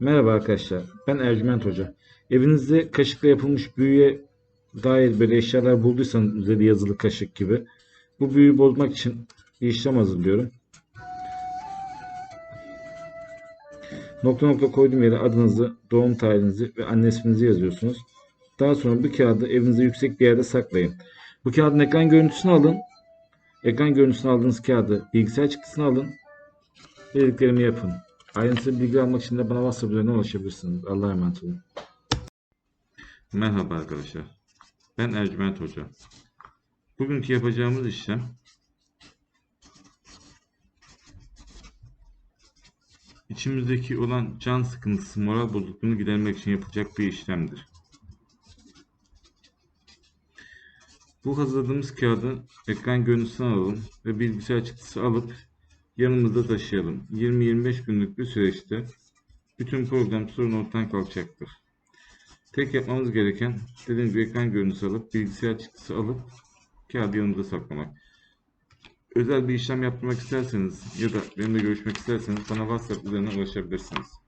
Merhaba arkadaşlar, ben Ercüment Hoca. Evinizde kaşıkla yapılmış büyüye dair böyle eşyalar bulduysanız üzeri yazılı kaşık gibi bu büyüyü bozmak için bir işlem hazırlıyorum. Nokta nokta koyduğum yere adınızı, doğum tarihinizi ve anne isminizi yazıyorsunuz. Daha sonra bu kağıdı evinizde yüksek bir yerde saklayın. Bu kağıdın ekran görüntüsünü alın. Ekran görüntüsünü aldığınız kağıdı bilgisayar çıktısını alın. Dediklerimi yapın. Ayrıntılı bilgi almak için de bana WhatsApp üzerinden ulaşabilirsiniz. Allah'a emanet olun. Merhaba arkadaşlar. Ben Ercüment Hoca. Bugünkü yapacağımız işlem içimizdeki olan can sıkıntısı, moral bozukluğunu gidermek için yapılacak bir işlemdir. Bu hazırladığımız kağıdı ekran görüntüsünü alalım ve bilgisayar çıktısı alıp yanımızda taşıyalım. 20-25 günlük bir süreçte bütün program sorun ortadan kalkacaktır. Tek yapmamız gereken dediğim gibi ekran görüntüsü alıp bilgisayar çıktısı alıp kağıdı yanımıza saklamak. Özel bir işlem yaptırmak isterseniz ya da benimle görüşmek isterseniz bana WhatsApp üzerinden ulaşabilirsiniz.